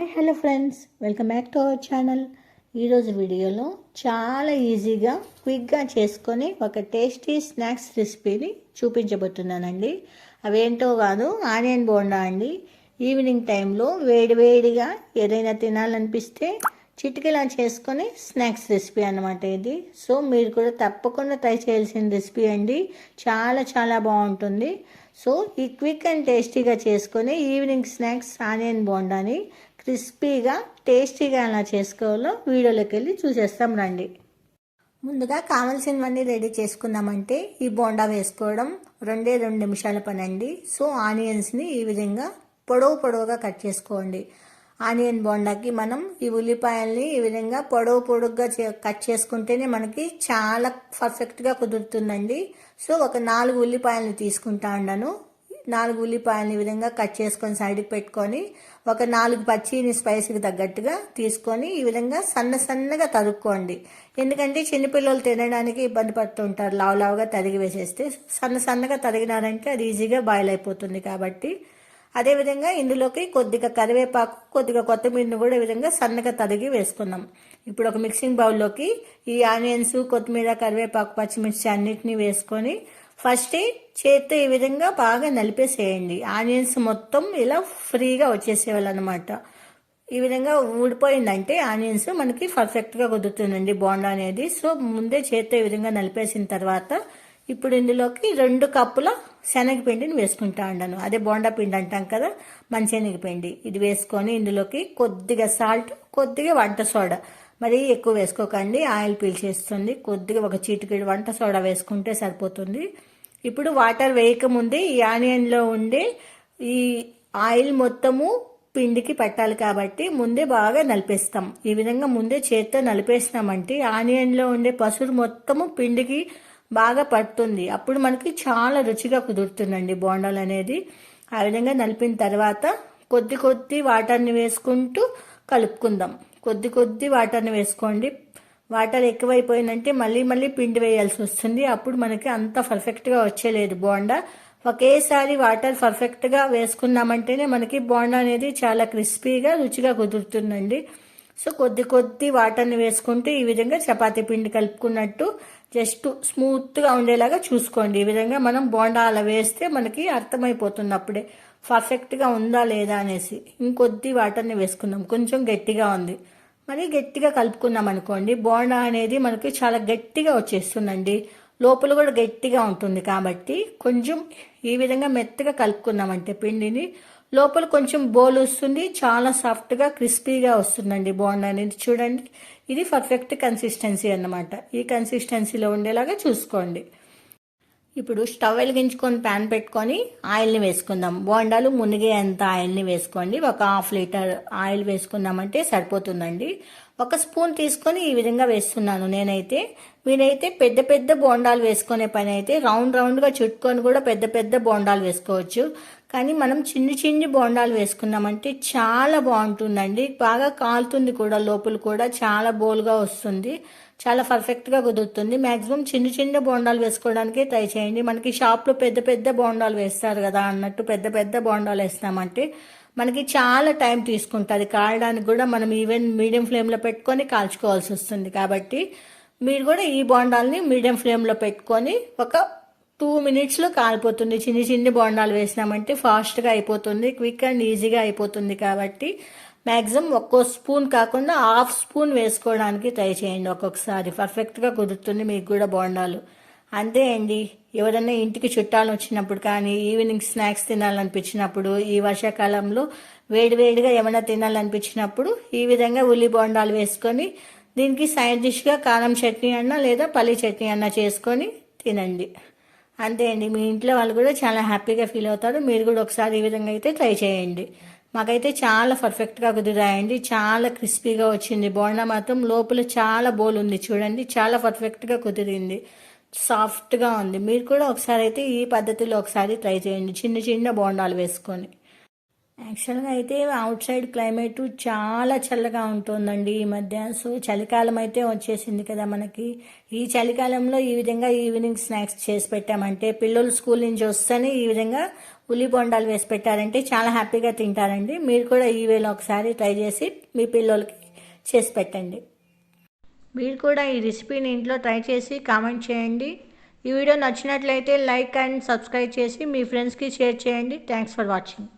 Hello friends welcome back to our channel ఈరోజు వీడియోలో చాలా ఈజీగా క్విక్గా చేసుకొని ఒక టేస్టీ స్నాక్స్ రెసిపీని చూపించబోతున్నానండి. అవేంటో కాదు ఆనియన్ బోండా అండి. ఈవినింగ్ టైంలో వేడివేడిగా ఏదైనా తినాలనిపిస్తే చిటికెలా చేసుకొని స్నాక్స్ రెసిపీ అనమాట ఇది. సో మీరు కూడా తప్పకుండా ట్రై చేయాల్సిన రెసిపీ అండి. చాలా చాలా బాగుంటుంది. సో ఈ క్విక్ అండ్ టేస్టీగా చేసుకొని ఈవినింగ్ స్నాక్స్ ఆనియన్ బోండాని క్రిస్పీగా టేస్టీగా ఎలా చేసుకోవాలో వీడియోలోకి వెళ్ళి చూసేస్తాం రండి. ముందుగా కావాల్సినవన్నీ రెడీ చేసుకుందామంటే ఈ బోండా వేసుకోవడం రెండే రెండు నిమిషాల పని అండి సో ఆనియన్స్ని ఈ విధంగా పొడవు పొడవుగా కట్ చేసుకోండి. ఆనియన్ బోండాకి మనం ఈ ఉల్లిపాయల్ని ఈ విధంగా పొడవు పొడుగ్గా కట్ చేసుకుంటేనే మనకి చాలా పర్ఫెక్ట్గా కుదురుతుందండి. సో ఒక నాలుగు ఉల్లిపాయలని తీసుకుంటా ఉన్నాను. నాలుగు ఉల్లిపాయలని ఈ విధంగా కట్ చేసుకొని సైడ్కి పెట్టుకొని ఒక నాలుగు పచ్చిని స్పైస్కి తగ్గట్టుగా తీసుకొని ఈ విధంగా సన్న సన్నగా తరుక్కోండి. ఎందుకంటే చిన్నపిల్లలు తినడానికి ఇబ్బంది పడుతుంటారు. లావు లావుగా తరిగి వేసేస్తే సన్న సన్నగా తరిగినారంటే అది ఈజీగా బాయిల్ అయిపోతుంది కాబట్టి. అదేవిధంగా ఇందులోకి కొద్దిగా కరివేపాకు కొద్దిగా కొత్తిమీరను కూడా ఈ విధంగా సన్నగా తరిగి వేసుకున్నాం ఇప్పుడు ఒక మిక్సింగ్ బౌల్లోకి ఈ ఆనియన్స్ కొత్తిమీర కరివేపాకు పచ్చిమిర్చి అన్నిటినీ వేసుకొని ఫస్ట్ చేత్తో ఈ విధంగా బాగా నలిపేసేయండి. ఆనియన్స్ మొత్తం ఇలా ఫ్రీగా వచ్చేసేవాళ్ళనమాట ఈ విధంగా ఊడిపోయిందంటే ఆనియన్స్ మనకి పర్ఫెక్ట్గా కుదురుతుందండి బోండా అనేది. సో ముందే చేత్తో ఈ విధంగా నలిపేసిన తర్వాత ఇప్పుడు ఇందులోకి రెండు కప్పుల శనగపిండిని వేసుకుంటా ఉండను. అదే బోండా పిండి అంటాం కదా మంచి శనగపిండి. ఇది వేసుకొని ఇందులోకి కొద్దిగా సాల్ట్ కొద్దిగా వంట సోడా. మరీ ఎక్కువ వేసుకోకండి ఆయిల్ పీల్చేస్తుంది. కొద్దిగా ఒక చీటికి వంట సోడా వేసుకుంటే సరిపోతుంది. ఇప్పుడు వాటర్ వేయకముందే ఈ ఆనియన్లో ఉండే ఈ ఆయిల్ మొత్తము పిండికి పెట్టాలి కాబట్టి ముందే బాగా నలిపేస్తాం. ఈ విధంగా ముందే చేత్తో నలిపేస్తామంటే ఆనియన్లో ఉండే పసురు మొత్తము పిండికి బాగా పడుతుంది. అప్పుడు మనకి చాలా రుచిగా కుదురుతుందండి బోండాలు అనేది. ఆ విధంగా నలిపిన తర్వాత కొద్ది కొద్ది వాటర్ని వేసుకుంటూ కలుపుకుందాం. కొద్ది కొద్ది వాటర్ని వేసుకోండి. వాటర్ ఎక్కువైపోయిందంటే మళ్ళీ మళ్ళీ పిండి వేయాల్సి వస్తుంది. అప్పుడు మనకి అంత పర్ఫెక్ట్గా వచ్చేలేదు బోండా. ఒకేసారి వాటర్ పర్ఫెక్ట్గా వేసుకున్నామంటేనే మనకి బోండా అనేది చాలా క్రిస్పీగా రుచిగా కుదురుతుందండి. సో కొద్ది కొద్ది వాటర్ని వేసుకుంటే ఈ విధంగా చపాతీ పిండి కలుపుకున్నట్టు జస్ట్ స్మూత్గా ఉండేలాగా చూసుకోండి. ఈ విధంగా మనం బోండా అలా వేస్తే మనకి అర్థమైపోతుంది అప్పుడే. పర్ఫెక్ట్గా ఉందా లేదా అనేసి ఇంకొద్ది వాటర్ని వేసుకుందాం. కొంచెం గట్టిగా ఉంది. మరి గట్టిగా కలుపుకున్నాం అనుకోండి బోండా అనేది మనకి చాలా గట్టిగా వచ్చేస్తుందండి. లోపల కూడా గట్టిగా ఉంటుంది కాబట్టి కొంచెం ఈ విధంగా మెత్తగా కలుపుకున్నామంటే పిండిని లోపల కొంచెం బోల్ వస్తుంది చాలా సాఫ్ట్గా క్రిస్పీగా వస్తుందండి బోండా అనేది. చూడండి ఇది పర్ఫెక్ట్ కన్సిస్టెన్సీ అన్నమాట. ఈ కన్సిస్టెన్సీలో ఉండేలాగా చూసుకోండి. ఇప్పుడు స్టవ్ వెలిగించుకొని ప్యాన్ పెట్టుకొని ఆయిల్ని వేసుకుందాం. బోండాలు మునిగే అంత ఆయిల్ని వేసుకోండి. ఒక హాఫ్ లీటర్ ఆయిల్ వేసుకుందామంటే సరిపోతుందండి. ఒక స్పూన్ తీసుకొని ఈ విధంగా వేస్తున్నాను నేనైతే. మీరైతే పెద్ద పెద్ద బోండాలు వేసుకునే పని అయితే రౌండ్ రౌండ్గా చుట్టుకొని కూడా పెద్ద పెద్ద బోండాలు వేసుకోవచ్చు. కానీ మనం చిన్ని చిన్ని బోండాలు వేసుకున్నామంటే చాలా బాగుంటుందండి. బాగా కాలుతుంది కూడా లోపల కూడా చాలా బోల్గా వస్తుంది. చాలా పర్ఫెక్ట్గా కుదురుతుంది. మ్యాక్సిమం చిన్న చిన్న బోండాలు వేసుకోవడానికి ట్రై చేయండి. మనకి షాప్లో పెద్ద పెద్ద బోండాలు వేస్తారు కదా అన్నట్టు పెద్ద పెద్ద బోండాలు వేస్తామంటే మనకి చాలా టైం తీసుకుంటుంది. కాలడానికి కూడా మనం ఈవెన్ మీడియం ఫ్లేమ్లో పెట్టుకొని కాల్చుకోవాల్సి వస్తుంది. కాబట్టి మీరు కూడా ఈ బోండాలని మీడియం ఫ్లేమ్లో పెట్టుకొని ఒక టూ మినిట్స్లో కాలిపోతుంది. చిన్ని చిన్ని బోండాలు వేసినామంటే ఫాస్ట్గా అయిపోతుంది. క్విక్ అండ్ ఈజీగా అయిపోతుంది కాబట్టి మ్యాక్సిమం ఒక్కో స్పూన్ కాకుండా హాఫ్ స్పూన్ వేసుకోవడానికి ట్రై చేయండి ఒక్కొక్కసారి. పర్ఫెక్ట్గా కుదురుతుంది మీకు కూడా బోండాలు అంతే అండి. ఎవరైనా ఇంటికి చుట్టాలు వచ్చినప్పుడు కానీ ఈవినింగ్ స్నాక్స్ తినాలనిపించినప్పుడు ఈ వర్షాకాలంలో వేడివేడిగా ఏమైనా తినాలనిపించినప్పుడు ఈ విధంగా ఉల్లి బోండాలు వేసుకొని దీనికి సైడ్ డిష్గా కారం చట్నీ అన్నా లేదా పల్లి చట్నీ అన్నా చేసుకొని తినండి. అంతే అండి. మీ ఇంట్లో వాళ్ళు కూడా చాలా హ్యాపీగా ఫీల్ అవుతారు. మీరు కూడా ఒకసారి ఈ విధంగా అయితే ట్రై చేయండి. మాకైతే చాలా పర్ఫెక్ట్గా కుదిరాయండి. చాలా క్రిస్పీగా వచ్చింది. బోండా మాత్రం లోపల చాలా బోల్ ఉంది. చూడండి చాలా పర్ఫెక్ట్గా కుదిరింది. సాఫ్ట్గా ఉంది. మీరు కూడా ఒకసారి అయితే ఈ పద్ధతిలో ఒకసారి ట్రై చేయండి. చిన్న చిన్న బోండాలు వేసుకొని. యాక్చువల్గా అయితే అవుట్ సైడ్ క్లైమేట్ చాలా చల్లగా ఉంటుందండి ఈ మధ్య. సో చలికాలం అయితే వచ్చేసింది కదా మనకి. ఈ చలికాలంలో ఈ విధంగా ఈవినింగ్ స్నాక్స్ చేసి పెట్టామంటే పిల్లలు స్కూల్ నుంచి వస్తేనే ఈ విధంగా ఉల్లి బొండాలు వేసి పెట్టారంటే చాలా హ్యాపీగా తింటారండి. మీరు కూడా ఈ వేలో ఒకసారి ట్రై చేసి మీ పిల్లలకి చేసి పెట్టండి. మీరు కూడా ఈ రెసిపీని ఇంట్లో ట్రై చేసి కామెంట్ చేయండి. ఈ వీడియో నచ్చినట్లయితే లైక్ అండ్ సబ్స్క్రైబ్ చేసి మీ ఫ్రెండ్స్కి షేర్ చేయండి. Thanks for watching.